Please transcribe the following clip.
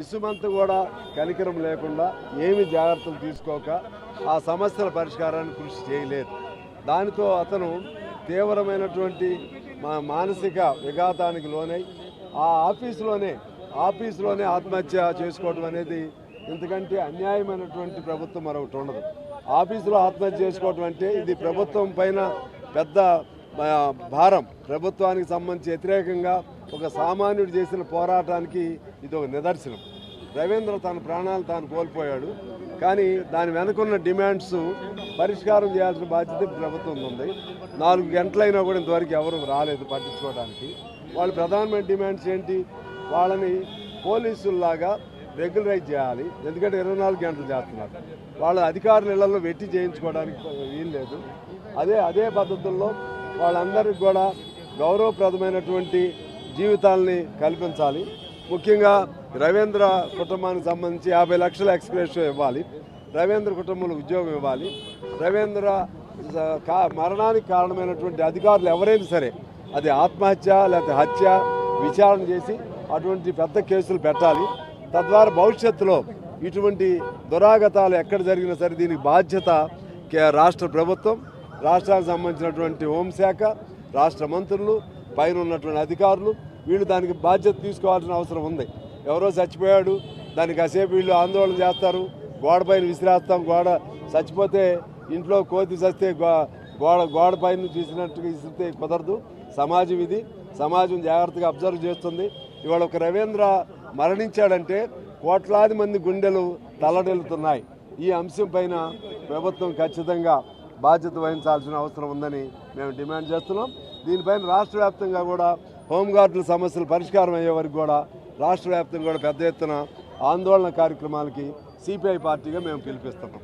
ఇసుమంత కూడా కనికరం లేకుండా ఏమి జాగ్రత్తలు తీసుకోక ఆ సమస్యల పరిష్కారాన్ని కృషి చేయలేదు. దానితో అతను తీవ్రమైనటువంటి మా మానసిక విఘాతానికి లోనై ఆ ఆఫీసులోనే ఆఫీసులోనే ఆత్మహత్య చేసుకోవడం అనేది ఎందుకంటే అన్యాయమైనటువంటి ప్రభుత్వం మరొకటి ఉండదు. ఆఫీసులో ఆత్మహత్య చేసుకోవడం అంటే ఇది ప్రభుత్వం పైన పెద్ద భారం ప్రభుత్వానికి సంబంధించి వ్యతిరేకంగా ఒక సామాన్యుడు చేసిన పోరాటానికి ఇది ఒక నిదర్శనం. రవీంద్ర తన ప్రాణాలు తాను కోల్పోయాడు. కానీ దాని వెనుకున్న డిమాండ్స్ పరిష్కారం చేయాల్సిన బాధ్యత ప్రభుత్వం ఉంది. నాలుగు గంటలైనా కూడా ఇంతవరకు ఎవరు రాలేదు పట్టించుకోవడానికి. వాళ్ళు ప్రధానమైన డిమాండ్స్ ఏంటి? వాళ్ళని పోలీసుల్లాగా రెగ్యులరైజ్ చేయాలి. ఎందుకంటే ఇరవై నాలుగు గంటలు చేస్తున్నారు. వాళ్ళ అధికారుల ఇళ్ళలో వెట్టి చేయించుకోవడానికి వీలు లేదు. అదే అదే పద్ధతుల్లో వాళ్ళందరికీ కూడా గౌరవప్రదమైనటువంటి జీవితాలని కల్పించాలి. ముఖ్యంగా రవీంద్ర కుటుంబానికి సంబంధించి యాభై లక్షల ఎక్స్ప్రెషన్ ఇవ్వాలి. రవీంద్ర కుటుంబంలో ఉద్యోగం ఇవ్వాలి. రవీంద్ర కా- మరణానికి కారణమైనటువంటి అధికారులు ఎవరైనా సరే అది ఆత్మహత్య లేకపోతే హత్య విచారణ చేసి అటువంటి పెద్ద కేసులు పెట్టాలి. తద్వారా భవిష్యత్తులో ఇటువంటి దురాగతాలు ఎక్కడ జరిగినా సరే దీనికి బాధ్యత కే- రాష్ట్ర ప్రభుత్వం రాష్ట్రానికి సంబంధించినటువంటి హోంశాఖ రాష్ట్ర మంత్రులు పైన ఉన్నటువంటి అధికారులు వీళ్ళు దానికి బాధ్యత తీసుకోవాల్సిన అవసరం ఉంది. ఎవరో చచ్చిపోయాడు దానికి కాసేపు వీళ్ళు ఆందోళన చేస్తారు గోడ పైన విసిరేస్తాం గోడ చచ్చిపోతే ఇంట్లో కోతి చస్తే గో- గోడ గోడ పైన చూసినట్టుగా విసిరితే కుదరదు. సమాజం ఇది. సమాజం జాగ్రత్తగా అబ్జర్వ్ చేస్తుంది. ఇవాళ ఒక రవీంద్ర మరణించాడంటే కోట్లాది మంది గుండెలు తల్లడిల్లుతున్నాయి ఈ అంశం పైన ప్రభుత్వం ఖచ్చితంగా బాధ్యత వహించాల్సిన అవసరం ఉందని మేము డిమాండ్ చేస్తున్నాం. దీనిపైన రాష్ట్ర వ్యాప్తంగా కూడా హోంగార్డుల సమస్యలు పరిష్కారం అయ్యే వరకు కూడా రాష్ట్ర వ్యాప్తంగా కూడా పెద్ద ఎత్తున ఆందోళన కార్యక్రమాలకి సిపిఐ పార్టీగా మేము పిలిపిస్తున్నాం.